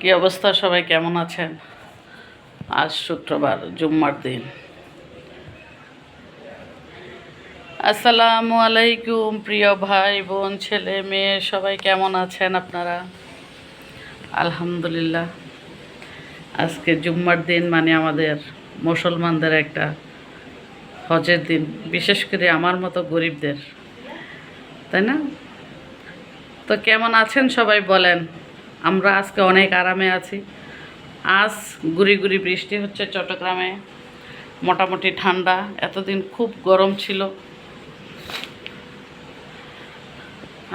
কি অবস্থা? সবাই কেমন আছেন? আজ শুক্রবার, জুম্মার দিন। আসসালামু আলাইকুম, প্রিয় ভাই, বোন, ছেলে, মেয়ে, সবাই কেমন আছেন আপনারা? আলহামদুলিল্লাহ। আজকে জুম্মার দিন মানে আমাদের মুসলমানদের একটা হজের দিন, বিশেষ করে আমার মতো গরিবদের। তাই না? তো কেমন আছেন সবাই বলেন। আমরা আজকে অনেক আরামে আছি। আজ গুড়ি গুড়ি বৃষ্টি হচ্ছে চট্টগ্রামে। মোটামুটি ঠান্ডা, এতদিন খুব গরম ছিল।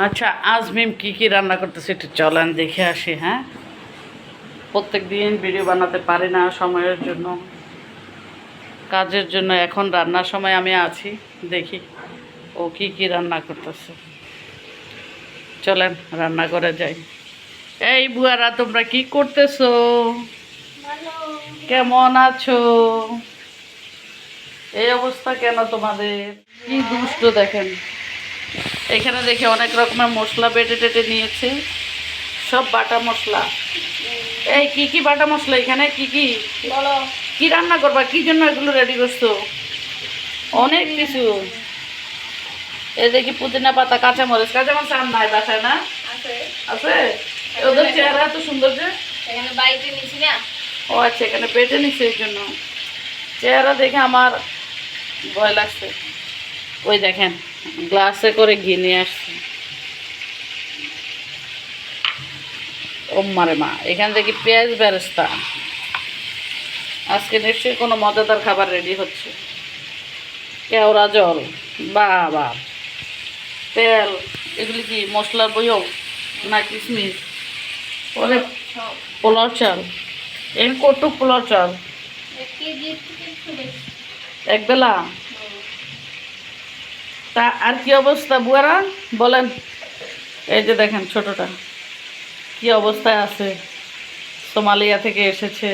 আচ্ছা আজ মিম কী কী রান্না করতেছে একটু চলেন দেখে আসি হ্যাঁ? প্রত্যেক দিন ভিডিও বানাতে পারি না সময়ের জন্য। কাজের জন্য এখন রান্নার সময় আমি আছি, দেখি ও কি কি রান্না করতেছে। চলেন, রান্না করে যাই। এই বুয়ারা তোমরা কি করতেছো? কেমন আছো? এই অবস্থা কেন তোমাদের? কি দুষ্ট দেখেন। এখানে দেখে অনেক রকমের মশলা বেটে টেটে নিয়েছে। সব বাটা মশলা। এই কি কি বাটা মশলা এখানে? কি কি? বলো কি রান্না করবা? কি জন্য এগুলো রেডি করছ? অনেক কিছু। এই দেখি পুদিনা পাতা কাঁচামরিচ। কাঁচামরিচ আর নাই বাসায় না? আছে। আছে? ওদের চেহারা এত সুন্দর যে? এখানে বাড়িতে নিছি না। ও আচ্ছা এখানে পেটে নিচ্ছে এই জন্য। চেহারা দেখে আমার ভয় লাগছে। ওই দেখেন গ্লাসে করে ঘি নিয়ে আসছে। ও মারে মা এখান থেকে পেঁয়াজ বেরেস্তা। আজকে নিশ্চয়ই কোনো মজাদার খাবার রেডি হচ্ছে। কেওড়া জল বাবা তেল এগুলি কি মশলার বইও না কিশমিশ ওরে সব পোলাও চাল। এই কটুক পোলাও চাল। এক তা আর কি অবস্থা বুয়ারা? বলেন। এই যে দেখেন ছোটটা। কি অবস্থায় আছে? সোমালিয়া থেকে এসেছে।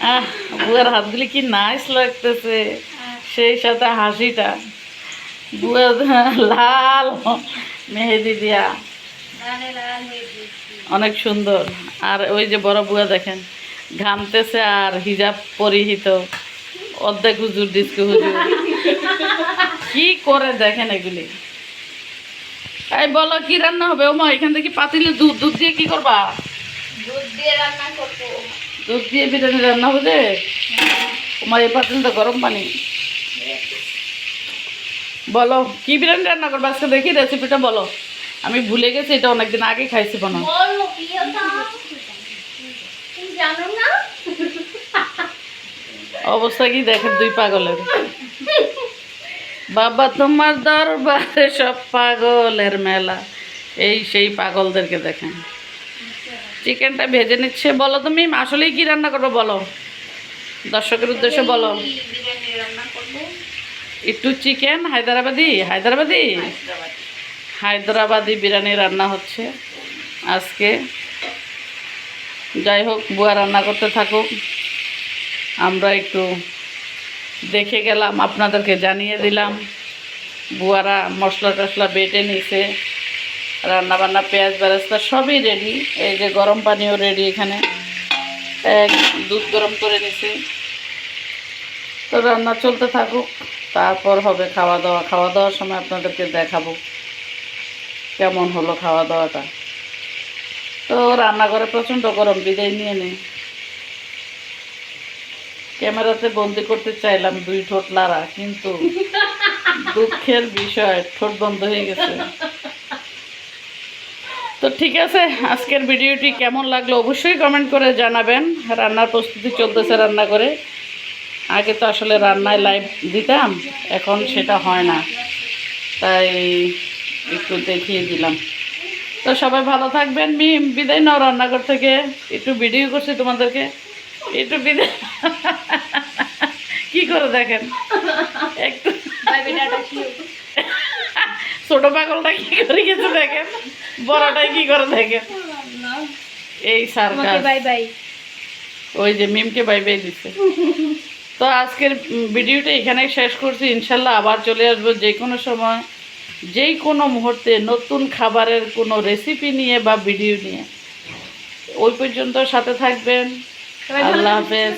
আহ বুয়ার হাতগুলি কি নাইস লাগতেছে। সেই সাথে হাসিটা। বুয়া লাল মেহেদি দিয়া। অনেক সুন্দর। আর ওই যে বড় বুয়া দেখেন ঘামতেছে আর হিজাব পরিহিত। অর্ধেক হুজুর ডিস্কো হুজুর। কি করে দেখেন এগুলি? এই বলো কি রান্না হবে? ওমা এখান থেকে পাতিলে দুধ দুধ দিয়ে কি করবা? দুধ দিয়ে রান্না করব। দুধ দিয়ে বিরিয়ানি রান্না হবে? যে তোমার এই পাতিল তো গরম পানি। বলো কি বিরিয়ানি রান্না করবা? আজকে দেখি রেসিপিটা বলো। আমি ভুলে গেছি এটা অনেকদিন আগে খাইছি বানা অবস্থা কি দেখেন দুই পাগলের? বাবা তোমার দরবারে সব পাগলের মেলা। এই সেই পাগলদেরকে দেখেন। চিকেনটা ভেজে নিচ্ছে বলো তুমি আসলেই কি রান্না করব বলো? দর্শকের উদ্দেশ্যে বলো। একটু চিকেন হায়দ্রাবাদি। হায়দ্রাবাদি। হায়দ্রাবাদি বিরিয়ানি রান্না হচ্ছে। আজকে যাই হোক, বুয়া রান্না করতে থাকুক। আমরা একটু দেখে গেলাম, আপনাদেরকে জানিয়ে দিলাম। বুয়ারা মশলা টশলা বেটে নিছে রান্না বান্না পেঁয়াজ বেরেস্তা সবই রেডি এই যে গরম পানিও রেডি এখানে। এক, দুধ গরম করে নিছে। তো রান্না চলতে থাকুক, তারপর হবে খাওয়া দাওয়া। খাওয়া দাওয়ার সময় আপনাদেরকে দেখাবো। কেমন হলো খাওয়া দাওয়াটা তো রান্নাঘরে প্রচণ্ড গরম, বিদায় নিয়ে নেই ক্যামেরাতে বন্দি করতে চাইলাম দুই ঠোঁট লারা কিন্তু দুঃখের বিষয়, ঠোঁট বন্ধ হয়ে গেছে। তো ঠিক আছে, আজকের ভিডিওটি কেমন লাগল অবশ্যই কমেন্ট করে জানাবেন। রান্নার প্রস্তুতি চলতেছে রান্না করে আগে তো আসলে রান্নায় লাইভ দিতাম, এখন সেটা হয় না। তাই একটু দেখিয়ে দিলাম। তো সবাই ভালো থাকবেন। মি বিদায় নাও রান্নাঘর থেকে। একটু ভিডিও করছি তোমাদেরকে। একটু বিদায় কি করে দেখেন? একটু ছোট পাগলটা কি করে গেছে দেখেন? বড়টাই কি করে দেখেন? এই বাই বাই ওই যে মিমকে বাই বাই দিচ্ছে তো আজকের ভিডিওটা এখানেই শেষ করছি। ইনশাল্লাহ আবার চলে আসব যে কোনো সময়। যেই কোনো মুহূর্তে নতুন খাবারের কোনো রেসিপি নিয়ে বা ভিডিও নিয়ে। ওই পর্যন্ত সাথে থাকবেন। আল্লাহ হাফেজ।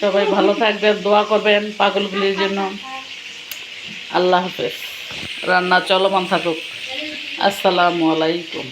সবাই ভালো থাকবেন দোয়া করবেন পাগলগুলির জন্য। আল্লাহ হাফেজ। রান্না চলমান থাকুক। আসসালামু আলাইকুম।